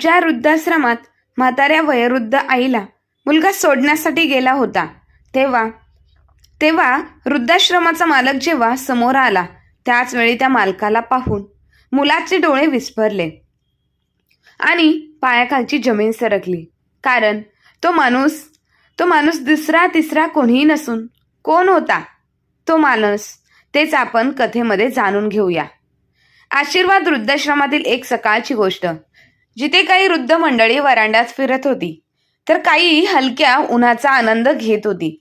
ज्या वृद्धाश्रमात म्हाताऱ्या वयोवृद्ध आईला मुलगा सोडण्यासाठी गेला होता तेव्हा तेव्हा वृद्धाश्रमाचा मालक जेव्हा समोर आला त्याच वेळी त्या मालकाला पाहून मुलाचे डोळे विस्फरले आणि पायाखालची जमीन सरकली. कारण तो माणूस तो माणूस दुसरा तिसरा कोणीही नसून कोण होता? तो माणूस. तेच आपण कथेमध्ये जाणून घेऊया. आशीर्वाद वृद्धाश्रमातील एक सकाळची गोष्ट. जिथे काही वृद्ध मंडळी वरांड्यात फिरत होती तर काही हलक्या उन्हाचा आनंद घेत होती.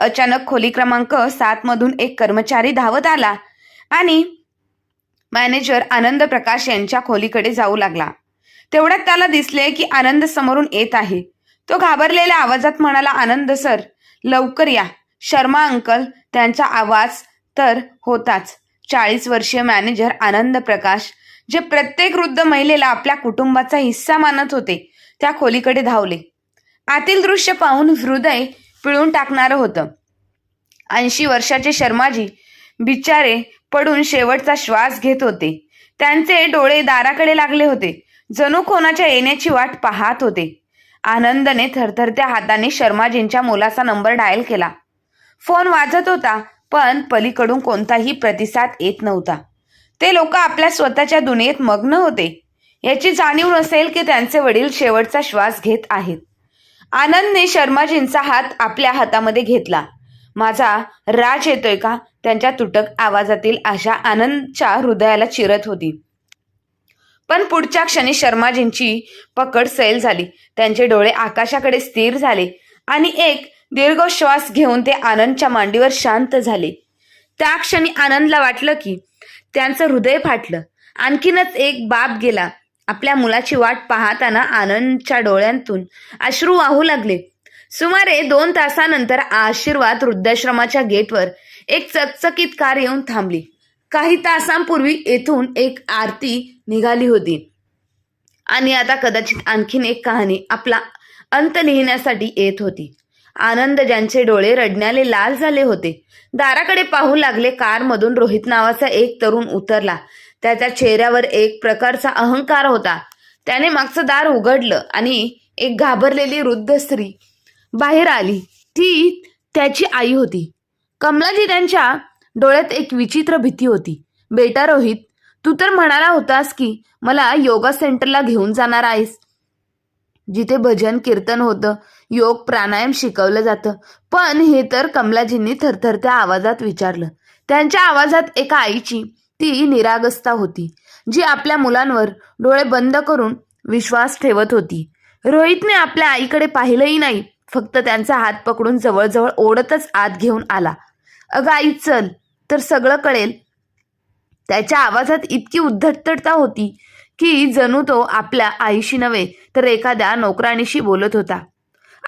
अचानक खोली क्रमांक सात मधून एक कर्मचारी धावत आला आणि मॅनेजर आनंद प्रकाश यांच्या खोलीकडे जाऊ लागला. तेवढ्यात त्याला दिसले की आनंद समोरून येत आहे. तो घाबरलेल्या आवाजात म्हणाला आनंद सर लवकर या. शर्मा अंकल त्यांचा आवाज तर होताच. चाळीस वर्षीय मॅनेजर आनंद प्रकाश जे प्रत्येक वृद्ध महिलेला आपल्या कुटुंबाचा हिस्सा मानत होते त्या खोलीकडे धावले. आतील दृश्य पाहून हृदय पिळून टाकणारं होतं. ऐंशी वर्षाचे शर्माजी बिचारे पडून शेवटचा श्वास घेत होते. त्यांचे डोळे दाराकडे लागले होते. जणू कोणाच्या येण्याची वाट पाहत होते. आनंदने थरथरत्या हाताने शर्माजींच्या मुलाचा नंबर डायल केला. फोन वाजत होता पण पलीकडून कोणताही प्रतिसाद येत नव्हता. ते लोक आपल्या स्वतःच्या दुनियेत मग्न होते. याची जाणीव नसेल की त्यांचे वडील शेवटचा श्वास घेत आहेत. आनंदने शर्माजींचा हात आपल्या हातामध्ये घेतला. माझा राज येतोय का? त्यांच्या तुटक आवाजातील आशा आनंदच्या हृदयाला चिरत होती. पण पुढच्या क्षणी शर्माजींची पकड सैल झाली. त्यांचे डोळे आकाशाकडे स्थिर झाले आणि एक दीर्घ श्वास घेऊन ते आनंदच्या मांडीवर शांत झाले. त्या क्षणी आनंदला वाटलं की त्यांचं हृदय फाटलं. आणखीनच एक बाप गेला. आपल्या मुलाची वाट पाहताना आनंदच्या डोळ्यांतून अश्रू वाहू लागले. सुमारे दोन तासानंतर आशीर्वाद वृद्धाश्रमाच्या गेटवर एक चकचकीत कार येऊन थांबली. काही तासांपूर्वी येथून एक आरती निघाली होती. आणि आता कदाचित आणखीन एक कहाणी आपला अंत लिहिण्यासाठी येत होती. आनंद ज्यांचे डोळे रडण्याले लाल झाले होते. दाराकडे पाहू लागले कारमधून रोहित नावाचा एक तरुण उतरला. त्याच्या चेहऱ्यावर एक प्रकारचा अहंकार होता. त्याने मागचं दार उघडलं आणि एक घाबरलेली वृद्ध स्त्री बाहेर आली. ती त्याची आई होती. कमलाजी त्यांच्या डोळ्यात एक विचित्र भीती होती. बेटा रोहित तू तर म्हणाला होतास की मला योगा सेंटरला घेऊन जाणार आहेस. जिथे भजन कीर्तन होतं योग प्राणायाम शिकवलं जातं. पण हे तर कमलाजींनी थरथरत्या आवाजात विचारलं. त्यांच्या आवाजात एका आईची ती निरागस्ता होती जी आपल्या मुलांवर डोळे बंद करून विश्वास ठेवत होती. रोहितने आपल्या आईकडे पाहिलंही नाही फक्त त्यांचा हात पकडून जवळजवळ ओढतच आत घेऊन आला. अगं आई चल तर सगळं कळेल. त्याच्या आवाजात इतकी उद्धटता होती की जणू तो आपल्या आईशी नव्हे तर एखाद्या नोकराणीशी बोलत होता.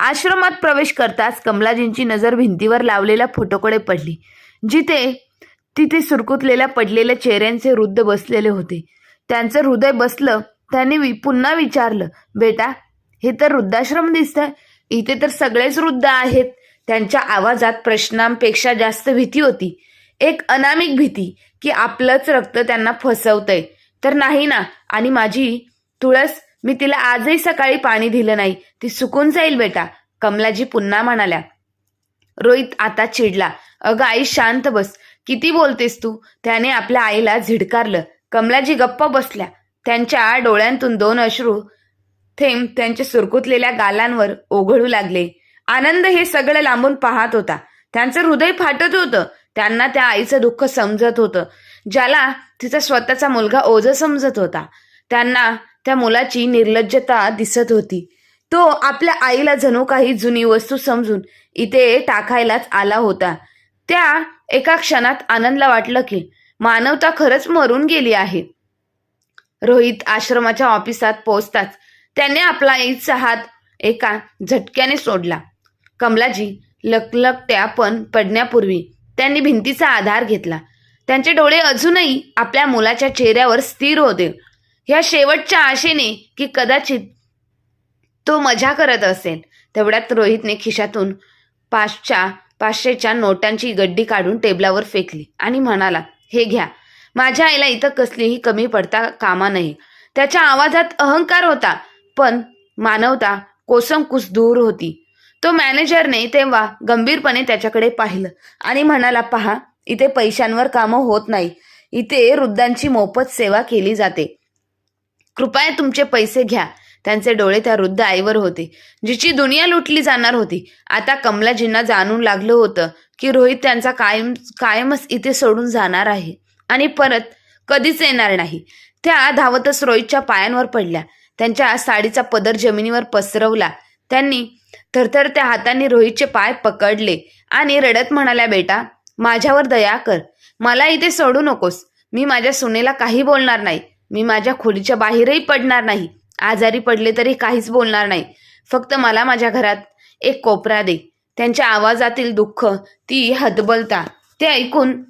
आश्रमात प्रवेश करताच कमलाजींची नजर भिंतीवर लावलेल्या फोटोकडे पडली. जिथे तिथे सुरकुतलेल्या पडलेल्या चेहऱ्यांचे वृद्ध बसलेले होते. त्यांचं हृदय बसलं त्याने वि पुन्हा विचारलं बेटा हे तर वृद्धाश्रम दिसतंय. इथे तर सगळेच वृद्ध आहेत. त्यांच्या आवाजात प्रश्नांपेक्षा जास्त भीती होती. एक अनामिक भीती की आपलंच रक्त त्यांना फसवतंय. तर नाही ना आणि माझी तुळस मी तिला आजही सकाळी पाणी दिलं नाही. ती सुकून जाईल बेटा कमलाजी पुन्हा म्हणाल्या. रोहित आता चिडला. अगं आई शांत बस. किती बोलतेस तू? त्याने आपल्या आईला झिडकारलं. कमलाजी गप्प बसल्या. त्यांच्या डोळ्यांतून दोन अश्रू थेंब त्यांच्या सुरकुतलेल्या गालांवर ओघळू लागले. आनंद हे सगळं लांबून पाहत होता. त्यांचं हृदय फाटत होतं. त्यांना त्या आईचं दुःख समजत होतं. ज्याला तिचा स्वतःचा मुलगा ओझ समजत होता. त्यांना त्या मुलाची निर्लज्जता दिसत होती. तो आपल्या आईला जणू काही जुनी वस्तू समजून इथे टाकायलाच आला होता. त्या एका क्षणात आनंदला वाटलं की मानवता खरंच मरून गेली आहे. रोहित आश्रमाच्या ऑफिसात पोहोचताच त्याने आपला आईचा हात एका झटक्याने सोडला. कमलाजी लकलकट्या पण पडण्यापूर्वी त्यांनी भिंतीचा आधार घेतला. त्यांचे डोळे अजूनही आपल्या मुलाच्या चेहऱ्यावर स्थिर होते. ह्या शेवटच्या आशेने की कदाचित तो मजा करत असेल. तेवढ्यात रोहितने खिशातून पाचच्या पाचशेच्या नोटांची गड्डी काढून टेबलावर फेकली आणि म्हणाला हे घ्या. माझ्या आईला इथं कसलीही कमी पडता कामा नाही त्याच्या आवाजात अहंकार होता पण मानवता कोसमकुस दूर होती. तो मॅनेजरने तेव्हा गंभीरपणे त्याच्याकडे पाहिलं आणि म्हणाला पहा इथे पैशांवर कामं होत नाही. इथे वृद्धांची मोफत सेवा केली जाते. कृपया तुमचे पैसे घ्या. त्यांचे डोळे त्या वृद्ध आईवर होते. जिची दुनिया लुटली जाणार होती. आता कमलाजींना जाणून लागलं होतं की रोहित त्यांचा कायम कायमच इथे सोडून जाणार आहे. आणि परत कधीच येणार नाही. त्या धावतच रोहितच्या पायांवर पडल्या. त्यांच्या साडीचा पदर जमिनीवर पसरवला. त्यांनी थरथरत्या हातांनी रोहितचे पाय पकडले आणि रडत म्हणाल्या बेटा माझ्यावर दया कर. मला इथे सोडू नकोस. मी माझ्या सुनेला काही बोलणार नाही. मी माझ्या खोलीच्या बाहेरही पडणार नाही. आजारी पडले तरी काहीच बोलणार नाही. फक्त मला माझ्या घरात एक कोपरा दे. त्यांच्या आवाजातील दुःख ती हतबलता ते ऐकून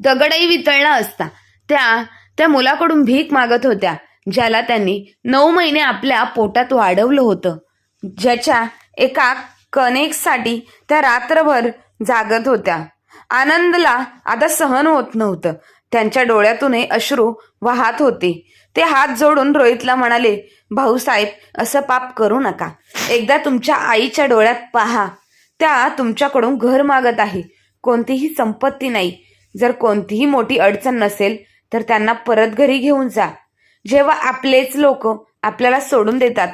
दगडही वितळला असता. त्या त्या मुलाकडून भीक मागत होत्या ज्याला त्यांनी नऊ महिने आपल्या पोटात वाढवलं होतं. ज्याच्या एका कनेक्टसाठी त्या रात्रभर जागत होत्या. आनंदला आता सहन होत नव्हतं. त्यांच्या डोळ्यातूनही अश्रू वाहत होते. ते हात जोडून रोहितला म्हणाले भाऊसाहेब असं पाप करू नका. एकदा तुमच्या आईच्या डोळ्यात पहा. त्या तुमच्याकडून घर मागत आहे. कोणतीही संपत्ती नाही. जर कोणतीही मोठी अडचण नसेल तर त्यांना परत घरी घेऊन जा. जेव्हा आपलेच लोक आपल्याला सोडून देतात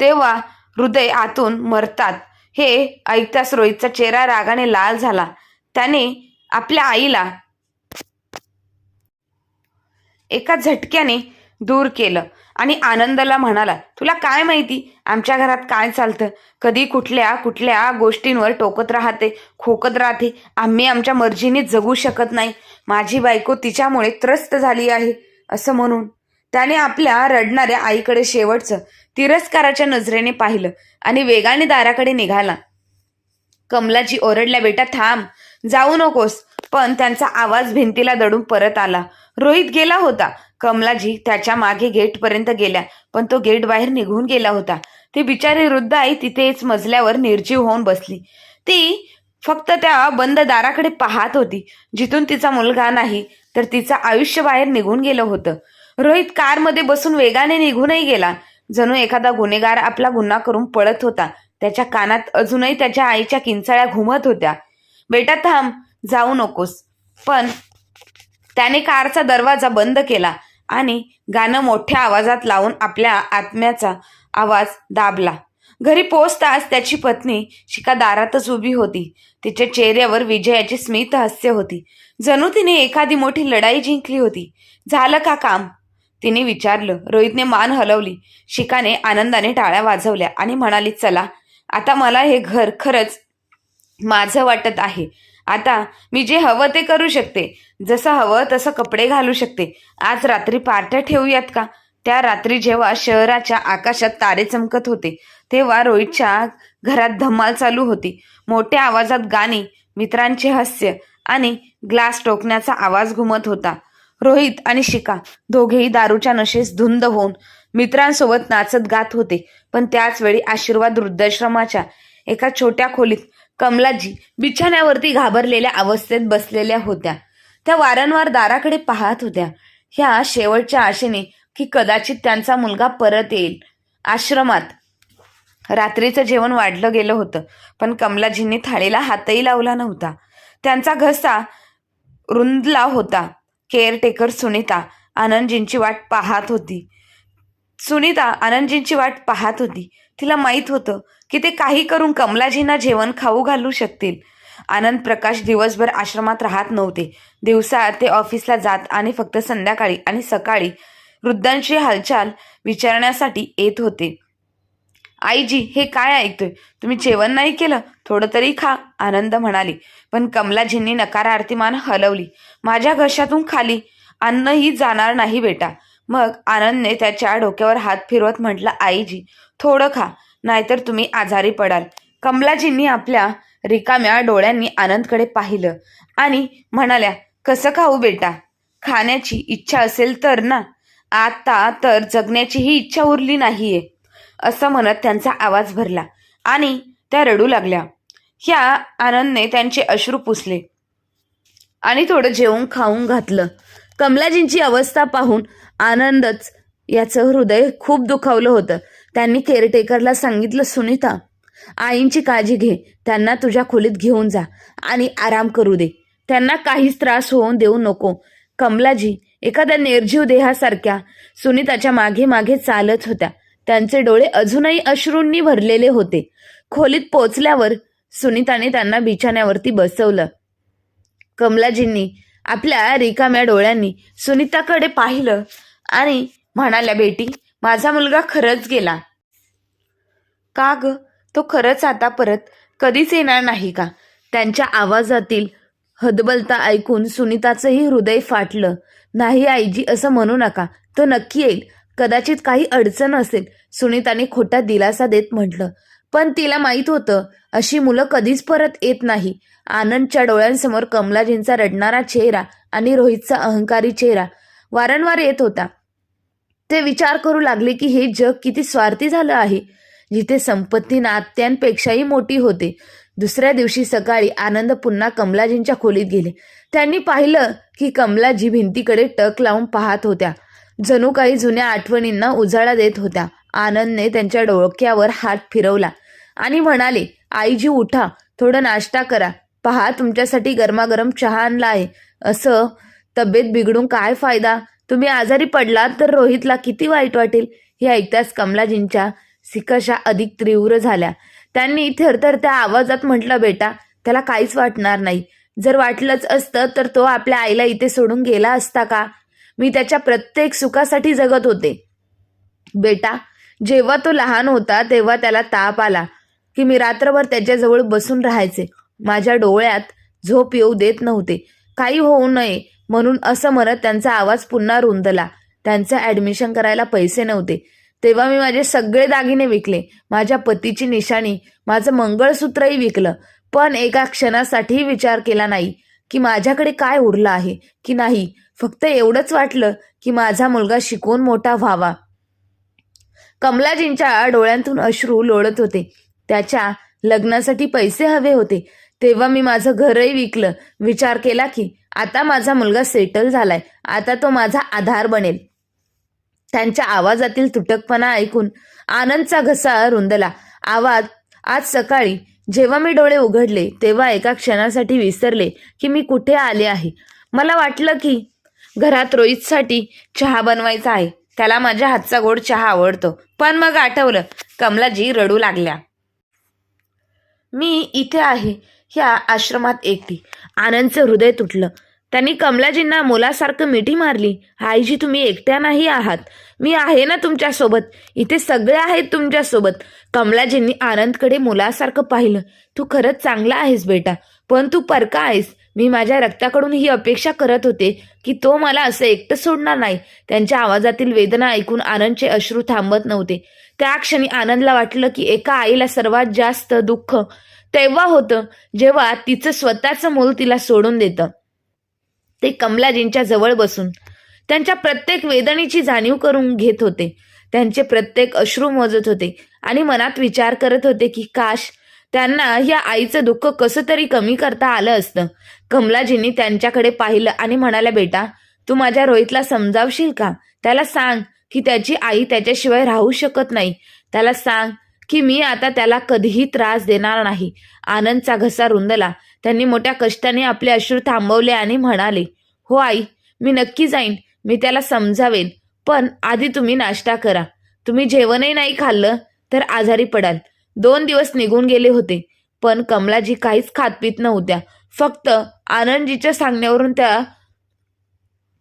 तेव्हा हृदय आतून मरतात. हे ऐकताच रोहितचा चेहरा रागाने लाल झाला. त्याने आपल्या आईला एका झटक्याने दूर केलं. आणि आनंदला म्हणाला तुला काय माहिती? आमच्या घरात काय चालतं? कधी कुठल्या कुठल्या गोष्टींवर टोकत राहते खोकत राहते. आम्ही आमच्या मर्जीने जगू शकत नाही. माझी बायको तिच्यामुळे त्रस्त झाली आहे असं म्हणून. त्याने आपल्या रडणाऱ्या आईकडे शेवटचं तिरस्काराच्या नजरेने पाहिलं आणि वेगाने दाराकडे निघाला. कमलाजी ओरडल्या बेटा थांब. जाऊ नकोस. पण त्यांचा आवाज भिंतीला दडून परत आला. रोहित गेला होता. कमलाजी त्याच्यामागे गेटपर्यंत गेल्या पण तो गेट बाहेर निघून गेला होता. ती बिचारी वृद्ध आई तिथेच मजल्यावर निर्जीव होऊन बसली. ती फक्त त्या बंद दाराकडे पाहत होती. जिथून तिचा मुलगा नाही तर तिचं आयुष्य बाहेर निघून गेलं होतं. रोहित कारमध्ये बसून वेगाने निघूनही गेला. जणू एखादा गुन्हेगार आपला गुन्हा करून पळत होता. त्याच्या कानात अजूनही त्याच्या आईच्या किंचाळ्या घुमत होत्या. बेटा थांब जाऊ नकोस. पण त्याने कारचा दरवाजा बंद केला आणि गाणं मोठ्या आवाजात लावून आपल्या आत्म्याचा आवाज दाबला. घरी पोचताच त्याची पत्नी शिका दारातच उभी होती. तिच्या चेहऱ्यावर विजयाची स्मित हास्य होती. जणू तिने एखादी मोठी लढाई जिंकली होती. झालं का काम? तिने विचारलं. रोहितने मान हलवली. शिकाने आनंदाने टाळ्या वाजवल्या आणि म्हणाली चला आता मला हे घर खरंच माझं वाटत आहे. आता मी जे हवं ते करू शकते. जसं हवं तसं कपडे घालू शकते. आज रात्री पार्ट्या ठेवूयात का? त्या रात्री जेव्हा शहराच्या आकाशात तारे चमकत होते तेव्हा रोहितच्या घरात धमाल चालू होती. मोठ्या आवाजात गाणी मित्रांचे हास्य आणि ग्लास टोकण्याचा आवाज घुमत होता. रोहित आणि शिका दोघेही दारूच्या नशेस धुंद होऊन मित्रांसोबत नाचत गात होते. पण त्याच वेळी आशीर्वाद वृद्धाश्रमाच्या एका छोट्या खोलीत कमलाजी बिछाण्यावरती घाबरलेल्या अवस्थेत बसलेल्या होत्या. त्या वारंवार दाराकडे पाहत होत्या. ह्या शेवटच्या आशेने की कदाचित त्यांचा मुलगा परत येईल. आश्रमात. रात्रीचं जेवण वाढलं गेलं होतं पण कमलाजींनी थाळीला हातही लावला नव्हता. त्यांचा घसा रुंदला होता. केअरटेकर सुनीता आनंदजींची वाट पाहत होती. सुनीता आनंदजींची वाट पाहत होती. तिला माहीत होतं की ते काही करून कमलाजींना जेवण खाऊ घालू शकतील. आनंद प्रकाश दिवसभर आश्रमात राहत नव्हते. दिवसा ते ऑफिसला जात आणि फक्त संध्याकाळी आणि सकाळी वृद्धांची हालचाल विचारण्यासाठी येत होते. आईजी हे काय ऐकतोय? तुम्ही जेवण नाही केलं? थोडं तरी खा आनंद म्हणाली. पण कमलाजींनी नकारार्थी मान हलवली. माझ्या घशातून खाली अन्नही जाणार नाही बेटा. मग आनंदने त्याच्या डोक्यावर हात फिरवत म्हटलं आईजी थोडं खा. नाहीतर तुम्ही आजारी पडाल. कमलाजींनी आपल्या रिकाम्या डोळ्यांनी आनंदकडे पाहिलं आणि म्हणाल्या कसं खाऊ बेटा? खाण्याची इच्छा असेल तर ना. आता तर जगण्याचीही इच्छा उरली नाहीये. असं म्हणत त्यांचा आवाज भरला आणि त्या रडू लागल्या. ह्या आनंदने त्यांचे अश्रू पुसले आणि थोडं जेवून खाऊन घातलं. कमलाजींची अवस्था पाहून आनंदच याचं हृदय खूप दुखावलं होतं. त्यांनी केअरटेकरला सांगितलं सुनीता आईंची काळजी घे. त्यांना तुझ्या खोलीत घेऊन जा आणि आराम करू दे. त्यांना काहीच त्रास होऊन देऊ नको. कमलाजी एखाद्या निर्जीव देहासारख्या सुनीताच्या मागे मागे चालत होत्या. त्यांचे डोळे अजूनही अश्रूंनी भरलेले होते. खोलीत पोचल्यावर सुनीताने त्यांना बिछाण्यावरती बसवलं. कमलाजींनी आपल्या रिकाम्या डोळ्यांनी सुनीताकडे पाहिलं आणि म्हणाल्या बेटी माझा मुलगा खरंच गेला. का ग? तो खरंच आता परत कधीच येणार नाही का? त्यांच्या आवाजातील हदबलता ऐकून सुनीताचंही हृदय फाटलं. नाही आईजी असं म्हणू नका. तो नक्की येईल. कदाचित काही अडचण असेल सुनीताने खोटा दिलासा देत म्हटलं. पण तिला माहीत होतं अशी मुलं कधीच परत येत नाही. आनंदच्या डोळ्यांसमोर कमलाजींचा रडणारा चेहरा आणि रोहितचा अहंकारी चेहरा वारंवार येत होता. ते विचार करू लागले की हे जग किती स्वार्थी झालं आहे. जिथे संपत्ती नात्यांपेक्षाही मोठी होते. दुसऱ्या दिवशी सकाळी आनंद पुन्हा कमलाजींच्या खोलीत गेले. त्यांनी पाहिलं की कमलाजी भिंतीकडे टक लावून पाहत होत्या. जणू काही जुन्या आठवणींना उजाळा देत होत्या. आनंदने त्यांच्या डोक्यावर हात फिरवला आणि म्हणाले आईजी उठा. थोडं नाश्ता करा. पहा तुमच्यासाठी गरमागरम चहा आणला आहे. असं तब्येत बिघडून काय फायदा? तुम्ही आजारी पडलात तर रोहितला किती वाईट वाटेल हे ऐकताच कमलाजींच्या सिकशा अधिक तीव्र झाल्या. त्यांनी थरथर त्या आवाजात म्हटलं बेटा त्याला काहीच वाटणार नाही. जर वाटलंच असतं तर तो आपल्या आईला इथे सोडून गेला असता का? मी त्याच्या प्रत्येक सुखासाठी जगत होते. बेटा जेव्हा तो लहान होता तेव्हा त्याला ताप आला की मी रात्रभर त्याच्याजवळ बसून राहायचे. माझ्या डोळ्यात झोप येऊ देत नव्हते. काही होऊ नये. म्हणून असं म्हणत त्यांचा आवाज पुन्हा रुंदला. त्यांचं ॲडमिशन करायला पैसे नव्हते. तेव्हा मी माझे सगळे दागिने विकले. माझ्या पतीची निशाणी माझं मंगळसूत्रही विकलं. पण एका क्षणासाठीही विचार केला नाही की माझ्याकडे काय उरलं आहे की नाही. फक्त एवढंच वाटलं की माझा मुलगा शिकून मोठा व्हावा. कमलाजींच्या डोळ्यांतून अश्रू लोळत होते. त्याच्या लग्नासाठी पैसे हवे होते. तेव्हा मी माझं घरही विकलं. विचार केला की आता माझा मुलगा सेटल झालाय. आता तो माझा आधार बनेल. त्यांच्या आवाजातील तुटकपणा ऐकून आनंदचा घसा रुंदला. आवाज आज सकाळी जेव्हा मी डोळे उघडले तेव्हा एका क्षणासाठी विसरले की मी कुठे आले आहे. मला वाटलं की घरात रोहितसाठी चहा बनवायचा आहे. त्याला माझ्या हातचा गोड चहा आवडतो. पण मग आठवलं कमलाजी रडू लागल्या. मी इथे आहे. ह्या आश्रमात एकटी. आनंदचं हृदय तुटलं. त्यांनी कमलाजींना मुलासारखं मिठी मारली. आईजी तुम्ही एकट्या नाही आहात. मी आहे ना तुमच्यासोबत. इथे सगळे आहेत तुमच्यासोबत. कमलाजींनी आनंदकडे मुलासारखं पाहिलं. तू खरंच चांगला आहेस बेटा. पण तू परका आहेस. मी माझ्या रक्ताकडून ही अपेक्षा करत होते की तो मला असं एकटं सोडणार नाही. त्यांच्या आवाजातील वेदना ऐकून आनंदचे अश्रू थांबत नव्हते. त्या क्षणी आनंदला वाटलं की एका आईला सर्वात जास्त दुःख तेव्हा होतं जेव्हा तिचं स्वतःचं मूल तिला सोडून देतं. ते कमलाजींच्या जवळ बसून त्यांच्या प्रत्येक वेदनेची जाणीव करून घेत होते. त्यांचे प्रत्येक अश्रू मोजत होते आणि मनात विचार करत होते की काश त्यांना या आईचं दुःख कसं तरी कमी करता आलं असतं. कमलाजींनी त्यांच्याकडे पाहिलं आणि म्हणाल्या बेटा तू माझ्या रोहितला समजावशील का? त्याला सांग की त्याची आई त्याच्याशिवाय राहू शकत नाही. त्याला सांग की मी आता त्याला कधीही त्रास देणार नाही. आनंदचा घसा रुंदला. त्यांनी मोठ्या कष्टाने आपले अश्रू थांबवले आणि म्हणाले हो आई मी नक्की जाईन. मी त्याला समजावेन. पण आधी तुम्ही नाश्ता करा. तुम्ही जेवणही नाही खाल्लं तर आजारी पडाल. दोन दिवस निघून गेले होते. पण कमलाजी काहीच खात पित नव्हत्या. फक्त आनंदजीच्या सांगण्यावरून त्या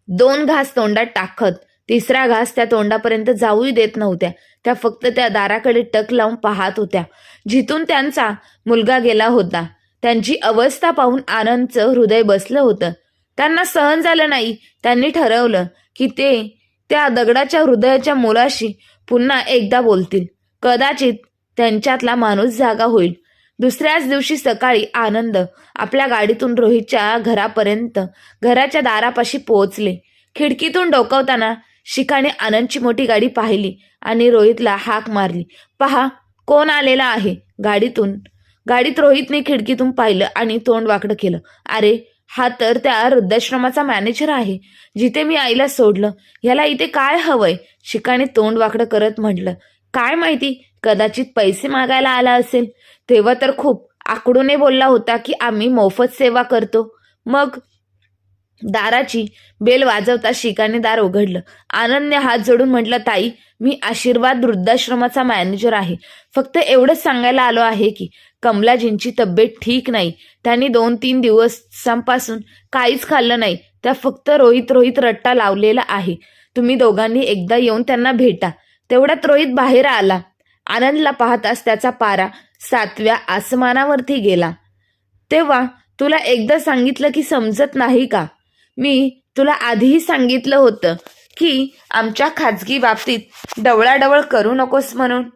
दोन घास तोंडात टाकत तिसरा घास त्या तोंडापर्यंत जाऊही देत नव्हत्या. त्या फक्त त्या दाराकडे टक लावून पाहत होत्या. जिथून त्यांचा मुलगा गेला होता. त्यांची अवस्था पाहून आनंदचं हृदय बसलं होतं. त्यांना सहन झालं नाही. त्यांनी ठरवलं की ते त्या दगडाच्या हृदयाच्या मुलाशी पुन्हा एकदा बोलतील. कदाचित त्यांच्यातला माणूस जागा होईल. दुसऱ्याच दिवशी सकाळी आनंद आपल्या गाडीतून रोहितच्या घरापर्यंत घराच्या दारापाशी पोहोचले. खिडकीतून डोकवताना शिखाने आनंदची मोठी गाडी पाहिली आणि रोहितला हाक मारली. पहा कोण आलेला आहे? गाडीतून. गाडीत रोहितने खिडकीतून पाहिलं आणि तोंड वाकडं केलं. अरे हा तर त्या वृद्धाश्रमाचा मॅनेजर आहे. जिथे मी आईला सोडलं ह्याला इथे काय हवंय? शिकाने तोंड वाकडं करत म्हटलं. काय माहिती कदाचित पैसे मागायला आला असेल. तेव्हा तर खूप आकडूने बोलला होता की आम्ही मोफत सेवा करतो. मग दाराची बेल वाजवता शिकाने दार उघडलं. आनंदने हात जोडून म्हटलं ताई मी आशीर्वाद वृद्धाश्रमाचा मॅनेजर आहे. फक्त एवढंच सांगायला आलो आहे की कमलाजींची तब्येत ठीक नाही. त्यांनी दोन तीन दिवसांपासून काहीच खाल्लं नाही. त्या फक्त रोहित रोहित रट्टा लावलेला आहे. तुम्ही दोघांनी एकदा येऊन त्यांना भेटा. तेवढ्यात रोहित बाहेर आला. आनंदला पाहताच त्याचा पारा सातव्या आसमानावरती गेला. तेव्हा तुला एकदा सांगितलं की समजत नाही का? मी तुला आधीही सांगितलं होतं की आमच्या खाजगी बाबतीत डवळाडवळ करू नकोस म्हणून.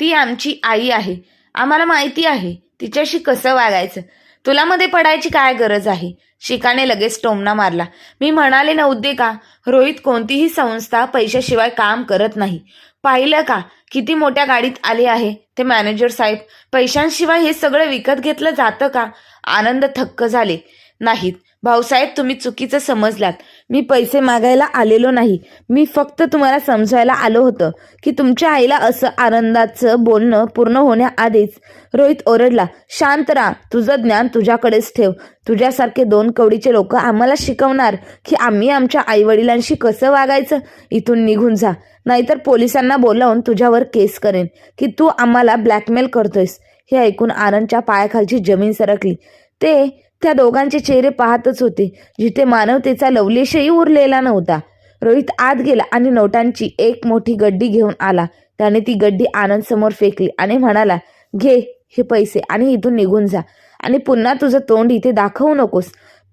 ती आमची आई आहे. आम्हाला माहिती आहे. तिच्याशी कसं वागायचं? तुला मध्ये पडायची काय गरज आहे? शिकाने लगेच टोमना मारला. मी म्हणाले नव्हते का? रोहित कोणतीही संस्था पैशाशिवाय काम करत नाही. पाहिलं का किती मोठ्या गाडीत आले आहे? ते मॅनेजर साहेब पैशांशिवाय हे सगळं विकत घेतलं जातं का? आनंद थक्क झाले. नाहीत. भाऊसाहेब तुम्ही चुकीचं समजलात. मी पैसे मागायला आलेलो नाही. मी फक्त तुम्हाला समजायला आलो होतं की तुमच्या आईला असं आनंदाचं बोलणं पूर्ण होण्याआधीच रोहित ओरडला शांत राहा तुझं ज्ञान तुझ्याकडेच ठेव. तुझ्यासारखे दोन कवडीचे लोक आम्हाला शिकवणार की आम्ही आमच्या आईवडिलांशी कसं वागायचं? इथून निघून जा. नाहीतर पोलिसांना बोलावून तुझ्यावर केस करेन की तू आम्हाला ब्लॅकमेल करतोयस. हे ऐकून आनंदच्या पायाखालची जमीन सरकली. ते त्या दोघांचे चेहरे पाहतच होते. जिथे मानवतेचा लवलेशही उरलेला नव्हता. रोहित आत गेला आणि नोटांची एक मोठी गड्डी घेऊन आला. त्याने ती गड्डी आनंद समोर फेकली आणि म्हणाला घे हे पैसे आणि इथून निघून जा. आणि पुन्हा तुझं तोंड इथे दाखवू नकोस.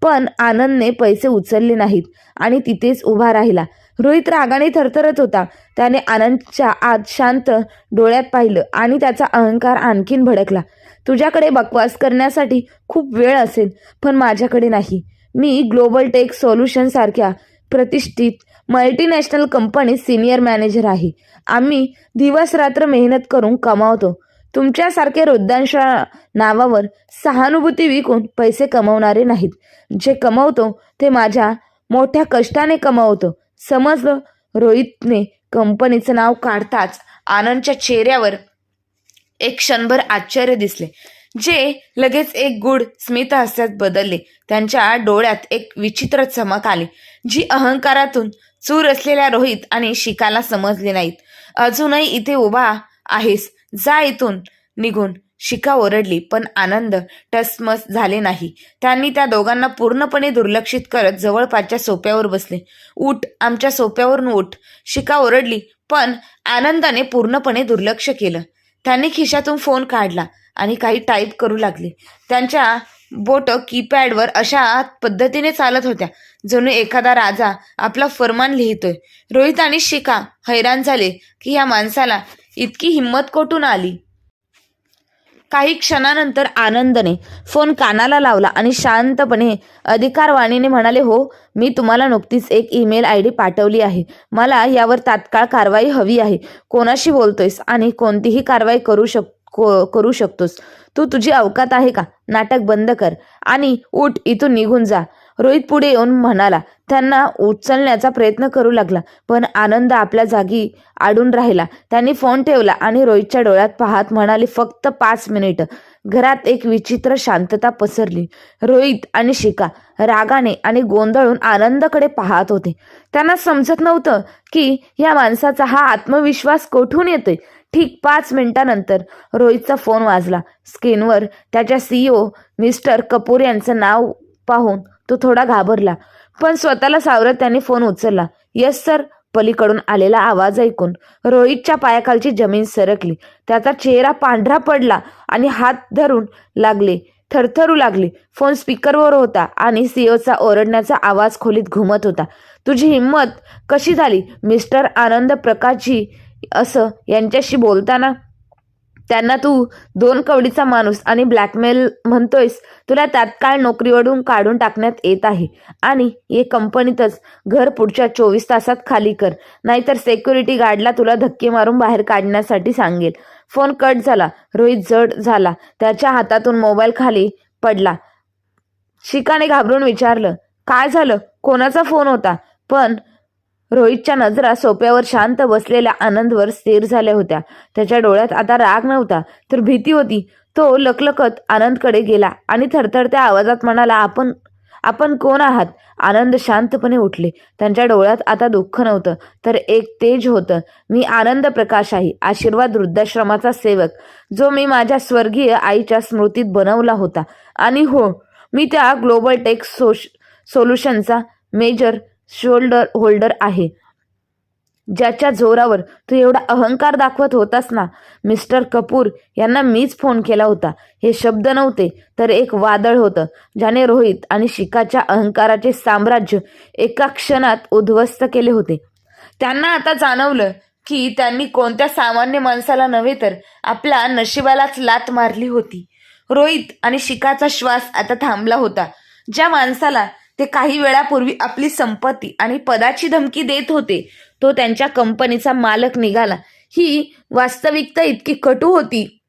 पण आनंदने पैसे उचलले नाहीत आणि तिथेच उभा राहिला. रोहित रागाने थरथरत होता. त्याने आनंदच्या आत शांत डोळ्यात पाहिलं आणि त्याचा अहंकार आणखीन भडकला. तुझ्याकडे बकवास करण्यासाठी खूप वेळ असेल पण माझ्याकडे नाही. मी ग्लोबल टेक सोल्युशन सारख्या प्रतिष्ठित मल्टीनॅशनल कंपनीत सिनियर मॅनेजर आहे. आम्ही दिवस रात्र मेहनत करून कमावतो. तुमच्यासारखे वृद्धांच्या नावावर सहानुभूती विकून पैसे कमवणारे नाहीत. जे कमवतो ते माझ्या मोठ्या कष्टाने कमावतो. समजलं? रोहितने कंपनीचं नाव काढताच आनंदच्या चेहऱ्यावर एक क्षणभर आश्चर्य दिसले जे लगेच एक गुढ स्मित हास्यात बदलले. त्यांच्या डोळ्यात एक विचित्र चमक आली जी अहंकारातून चूर असलेल्या रोहित आणि शिकाला समजले नाहीत. अजूनही इथे उभा आहेस जा इथून निघून. शिका ओरडली पण आनंद टसमस झाले नाही. त्यांनी त्या दोघांना पूर्णपणे दुर्लक्षित करत जवळपासच्या सोप्यावर बसले. उठ आमच्या सोप्यावरून उठ. शिका ओरडली पण आनंदाने पूर्णपणे दुर्लक्ष केलं. त्यांनी खिशातून फोन काढला आणि काही टाईप करू लागले. त्यांच्या बोट कीपॅडवर अशा पद्धतीने चालत होत्या जणू एखादा राजा आपला फरमान लिहितोय. रोहित आणि शिका हैराण झाले की या माणसाला इतकी हिंमत कोठून आली? काही क्षणानंतर आनंदने फोन कानाला लावला आणि शांतपणे अधिकारवाणीने म्हणाले हो मी तुम्हाला नुकतीच एक ईमेल आय डी पाठवली आहे. मला यावर तात्काळ कारवाई हवी आहे. कोणाशी बोलतोयस आणि कोणतीही कारवाई करू शक को- करू शकतोस? तू तुझी अवकात आहे का? नाटक बंद कर आणि उठ इथून निघून जा. रोहित पुढे येऊन म्हणाला त्यांना उचलण्याचा प्रयत्न करू लागला पण आनंद आपल्या जागी आडून राहिला. त्यांनी फोन ठेवला आणि रोहितच्या डोळ्यात पाहत म्हणाले फक्त पाच मिनिटं. घरात एक विचित्र शांतता पसरली. रोहित आणि शिका रागाने आणि गोंधळून आनंदकडे पाहत होते. त्यांना समजत नव्हतं की या माणसाचा हा आत्मविश्वास कोठून येतोय. ठीक पाच मिनिटानंतर रोहितचा फोन वाजला. स्क्रीनवर त्याच्या सीईओ मिस्टर कपूर यांचं नाव पाहून तो थोडा घाबरला पण स्वतःला सावरत त्याने फोन उचलला. यस सर पलीकडून आलेला आवाज ऐकून रोहितच्या पायाखालची जमीन सरकली. त्याचा चेहरा पांढरा पडला आणि हात धरून लागले थरथरू लागले. फोन स्पीकरवर होता आणि सीओचा ओरडण्याचा आवाज खोलीत घुमत होता. तुझी हिंमत कशी झाली मिस्टर आनंद प्रकाशजी असं यांच्याशी बोलताना त्यांना तू दोन कवडीचा माणूस आणि ब्लॅकमेल म्हणतोयस तुला तात्काळ नोकरीवरून काढून टाकण्यात येत आहे? आणि ये कंपनीतच घर पुढच्या चोवीस तासात खाली कर नाहीतर सेक्युरिटी गार्डला तुला धक्के मारून बाहेर काढण्यासाठी सांगेल. फोन कट झाला. रोहित जड झाला. त्याच्या हातातून मोबाईल खाली पडला. शिकाने घाबरून विचारलं काय झालं? कोणाचा फोन होता? पण रोहितच्या नजरा सोप्यावर शांत बसलेल्या आनंदवर स्थिर झाल्या होत्या. त्याच्या डोळ्यात आता राग नव्हता तर भीती होती. तो लकलकत आनंदकडे गेला आणि थरथरत्या आवाजात म्हणाला आपण आपण कोण आहात? आनंद शांतपणे उठले. त्यांच्या डोळ्यात आता दुःख नव्हतं तर एक तेज होतं. मी आनंद प्रकाश आहे आशीर्वाद वृद्धाश्रमाचा सेवक. जो मी माझ्या स्वर्गीय आईच्या स्मृतीत बनवला होता. आणि हो मी त्या ग्लोबल टेक सोश सोल्युशनचा मेजर शोल्डर होल्डर आहे. ज्याच्या जोरावर तू एवढा अहंकार दाखवत होतास ना मिस्टर कपूर यांना मीच फोन केला होता. हे शब्द नव्हते तर एक वादळ होतं ज्याने रोहित आणि शिकाच्या अहंकाराचे साम्राज्य एका क्षणात उद्ध्वस्त केले होते. त्यांना आता जाणवलं की त्यांनी कोणत्या सामान्य माणसाला नव्हे तर आपल्या नशिबालाच लात मारली होती. रोहित आणि शिकाचा श्वास आता थांबला होता. ज्या माणसाला ते काही वेळापूर्वी आपली संपत्ती आणि पदाची धमकी देत होते. तो त्यांच्या कंपनीचा मालक निघाला. ही वास्तविकता इतकी कटू होती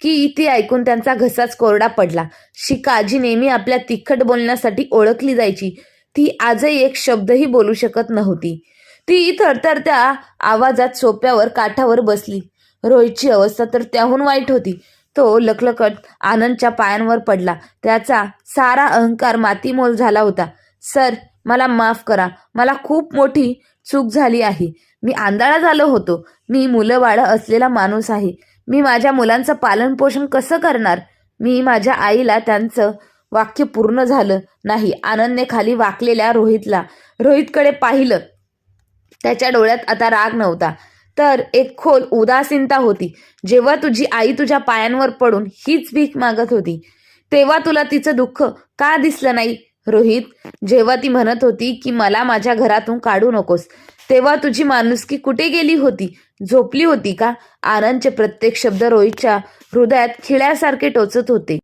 की ती ऐकून त्यांचा घसाच कोरडा पडला. शिका जी नेहमी आपल्या तिखट बोलण्यासाठी ओळखली जायची. ती आजही एक शब्दही बोलू शकत नव्हती. ती थरथर त्या आवाजात सोप्यावर काठावर बसली. रोहितची अवस्था तर त्याहून वाईट होती. तो लखलखट आनंदच्या पायांवर पडला. त्याचा सारा अहंकार मातीमोल झाला होता. सर मला माफ करा. मला खूप मोठी चूक झाली आहे. मी आंधळा झालो होतो. मी मुलं बाळं असलेला माणूस आहे. मी माझ्या मुलांचं पालनपोषण कसं करणार? मी माझ्या आईला त्यांचं वाक्य पूर्ण झालं नाही. आनंदने खाली वाकलेल्या रोहितला रोहितकडे पाहिलं. त्याच्या डोळ्यात आता राग नव्हता. तर एक खोल उदासीनता होती. जेव्हा तुझी आई तुझ्या पायांवर पडून हीच भीक मागत होती तेव्हा तुला तिचं दुःख का दिसलं नाही? रोहित जेव्हा ती म्हणत होती की मला माझ्या घरातून काढू नकोस तेव्हा तुझी माणुसकी कुठे गेली होती? झोपली होती का? आनंदचे प्रत्येक शब्द रोहितच्या हृदयात खिळ्यासारखे टोचत होते.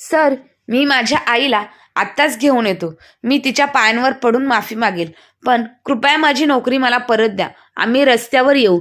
सर मी माझ्या आईला आत्ताच घेऊन येतो. मी तिच्या पायांवर पडून माफी मागेल. पण कृपया माझी नोकरी मला परत द्या. आम्ही रस्त्यावर येऊ.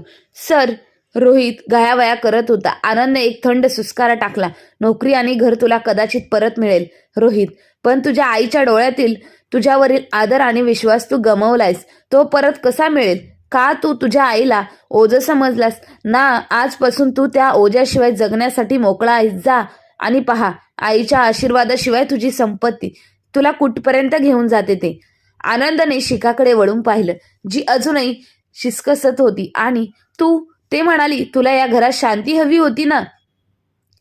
सर रोहित गयावया करत होता. आनंदने एक थंड सुस्कारा टाकला. नोकरी आणि घर तुला कदाचित परत मिळेल रोहित. पण तुझ्या आईच्या डोळ्यातील तुझ्यावरील आदर आणि विश्वास तू गमावलायस. तो परत कसा मिळेल? का तू तुझ्या आईला ओझं समजलास? ना आजपासून तू त्या ओझ्याशिवाय जगण्यासाठी मोकळा आहेस. जा. आणि पहा आईच्या आशीर्वादाशिवाय तुझी संपत्ती तुला कुठपर्यंत घेऊन जाते ते? आनंदने शिकाकडे वळून पाहिलं जी अजूनही शिसकसत होती. आणि तू ते म्हणाली तुला या घरात शांती हवी होती ना?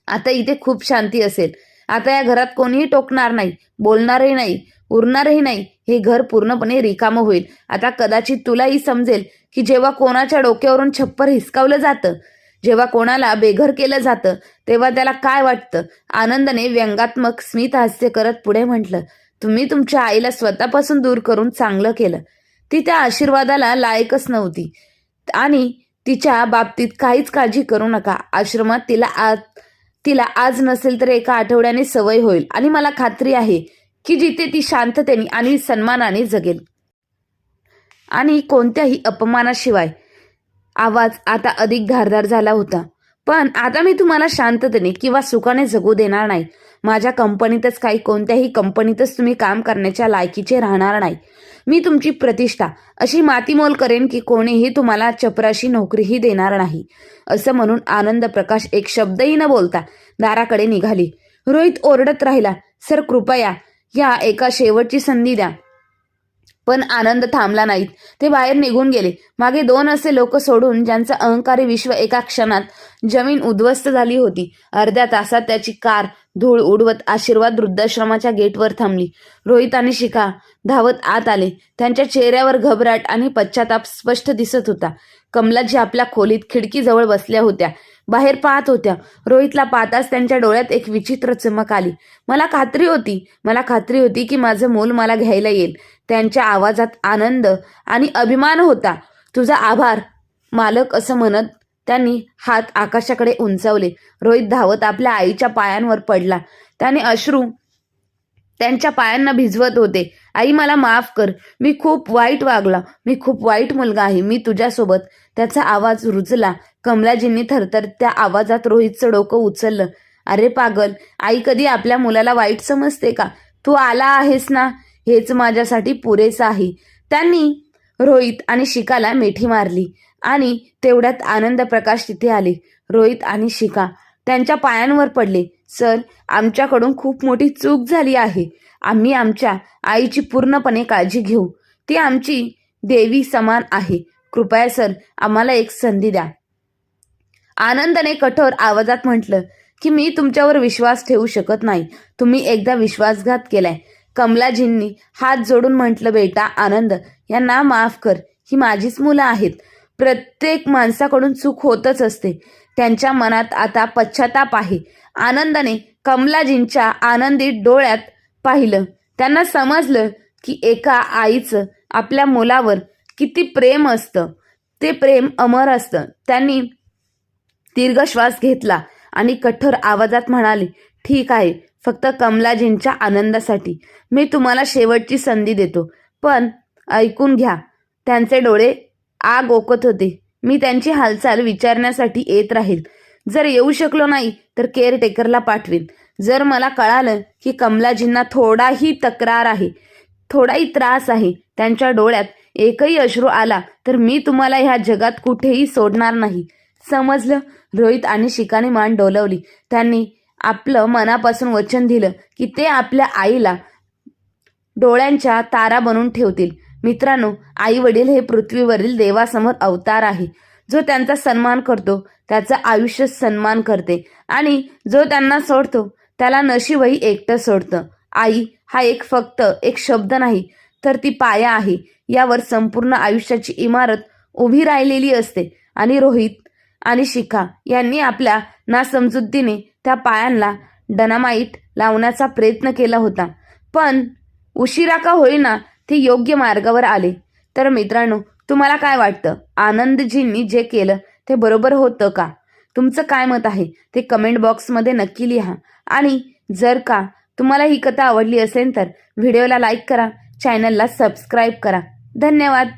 आता इथे खूप शांती असेल. आता या घरात कोणीही टोकणार नाही बोलणारही नाही उरणारही नाही. हे घर पूर्णपणे रिकामं होईल. आता कदाचित तुलाही समजेल की जेव्हा कोणाच्या डोक्यावरून छप्पर हिसकावलं जातं जेव्हा कोणाला बेघर केलं जातं तेव्हा त्याला काय वाटतं? आनंदने व्यंगात्मक स्मित हास्य करत पुढे म्हटलं तुम्ही तुमच्या आईला स्वतःपासून दूर करून चांगलं केलं. ती त्या आशीर्वादाला लायकच नव्हती. आणि तिच्या बाबतीत काहीच काळजी करू नका. आश्रमात तिला आज तिला आज नसेल तर एका आठवड्याने सवय होईल. आणि मला खात्री आहे की जिथे ती शांततेने आणि सन्मानाने जगेल. आणि कोणत्याही अपमानाशिवाय आवाज आता अधिक धारदार झाला होता. पण आता मी तुम्हाला शांततेने किंवा सुखाने जगू देणार नाही. माझ्या कंपनीतच काही कोणत्याही कंपनीतच तुम्ही काम करण्याच्या लायकीचे राहणार नाही. मी तुमची प्रतिष्ठा अशी मातीमोल करेन की कोणीही तुम्हाला चपराशी नोकरीही देणार नाही. असं म्हणून आनंद प्रकाश एक शब्दही न बोलता दाराकडे निघाली. रोहित ओरडत राहिला सर कृपया या एका शेवटची संधी द्या. पण आनंद थांबला नाहीत. ते बाहेर निघून गेले. मागे दोन असे लोक सोडून ज्यांचं अहंकारी विश्व एका क्षणात जमीन उद्ध्वस्त झाली होती. अर्ध्या तासात त्याची कार धूळ उडवत आशीर्वाद वृद्धाश्रमाच्या गेटवर थांबली. रोहित आणि शिखा धावत आत आले. त्यांच्या चेहऱ्यावर घबराट आणि पश्चाताप स्पष्ट दिसत होता. कमलाजी आपल्या खोलीत खिडकीजवळ बसल्या होत्या. बाहेर पाहत होत्या. रोहितला पाहताच त्यांच्या डोळ्यात एक विचित्र चमक आली. मला खात्री होती मला खात्री होती की माझं मूल मला घ्यायला येईल. त्यांच्या आवाजात आनंद आणि अभिमान होता. तुझा आभार मालक असं म्हणत त्यांनी हात आकाशाकडे उंचावले. रोहित धावत आपल्या आईच्या पायांवर पडला. त्याने अश्रू त्यांच्या पायांना भिजवत होते. आई मला माफ कर. मी खूप वाईट वागला. मी खूप वाईट मुलगा आहे. मी तुझ्यासोबत. त्याचा आवाज रुजला. कमलाजींनी थरथर त्या आवाजात रोहितचं डोकं उचललं. अरे पागल आई कधी आपल्या मुलाला वाईट समजते का? तू आला आहेस ना? हेच माझ्यासाठी पुरेसं आहे. त्यांनी रोहित आणि शिकाला मिठी मारली आणि तेवढ्यात आनंद प्रकाश तिथे आले. रोहित आणि शिका त्यांच्या पायांवर पडले. सर आमच्याकडून खूप मोठी चूक झाली आहे. आम्ही आमच्या आईची पूर्णपणे काळजी घेऊ. ती आमची देवी समान आहे. कृपया सर आम्हाला एक संधी द्या. आनंदाने कठोर आवाजात म्हटलं की मी तुमच्यावर विश्वास ठेवू शकत नाही. तुम्ही एकदा विश्वासघात केलाय. कमलाजींनी हात जोडून म्हटलं बेटा आनंद यांना माफ कर. ही माझीच मुलं आहेत. प्रत्येक माणसाकडून चूक होतच असते. त्यांच्या मनात आता पश्चाताप आहे. आनंदाने कमलाजींच्या आनंदी डोळ्यात पाहिलं. त्यांना समजलं की एका आईचं आपल्या मुलावर किती प्रेम असतं. ते प्रेम अमर असतं. त्यांनी दीर्घ श्वास घेतला आणि कठोर आवाजात म्हणाले ठीक आहे फक्त कमलाजींच्या आनंदासाठी. मी तुम्हाला शेवटची संधी देतो. पण ऐकून घ्या त्यांचे डोळे आग ओकत होते. मी त्यांची हालचाल विचारण्यासाठी येत राहील. जर येऊ शकलो नाही तर केअरटेकरला पाठवेन. जर मला कळालं की कमलाजींना थोडाही तक्रार आहे थोडाही त्रास आहे त्यांच्या डोळ्यात एकही अश्रू आला तर मी तुम्हाला ह्या जगात कुठेही सोडणार नाही. समजलं? रोहित आणि शिकाने मान डोलवली. त्यांनी आपलं मनापासून वचन दिलं की ते आपल्या आईला डोळ्यांच्या तारा बनवून ठेवतील. मित्रांनो आई वडील हे पृथ्वीवरील देवासमोर अवतार आहे. जो त्यांचा सन्मान करतो त्याचं आयुष्य सन्मान करते आणि जो त्यांना सोडतो त्याला नशीबही एकटं सोडतं. आई हा एक फक्त एक शब्द नाही तर ती पाया आहे. यावर संपूर्ण आयुष्याची इमारत उभी राहिलेली असते आणि रोहित आणि शिखा यांनी आपल्या नासमजुद्दीने त्या पायांना डनामाईट लावण्याचा प्रयत्न केला होता. पण उशिरा का होईना ते योग्य मार्गावर आले. तर मित्रांनो तुम्हाला काय वाटतं? आनंदजींनी जे केलं ते बरोबर होतं का? तुमचं काय मत आहे? ते कमेंट बॉक्समध्ये नक्की लिहा. आणि जर का तुम्हाला ही कथा आवडली असेल तर व्हिडिओला लाईक करा चॅनलला सबस्क्राईब करा. धन्यवाद!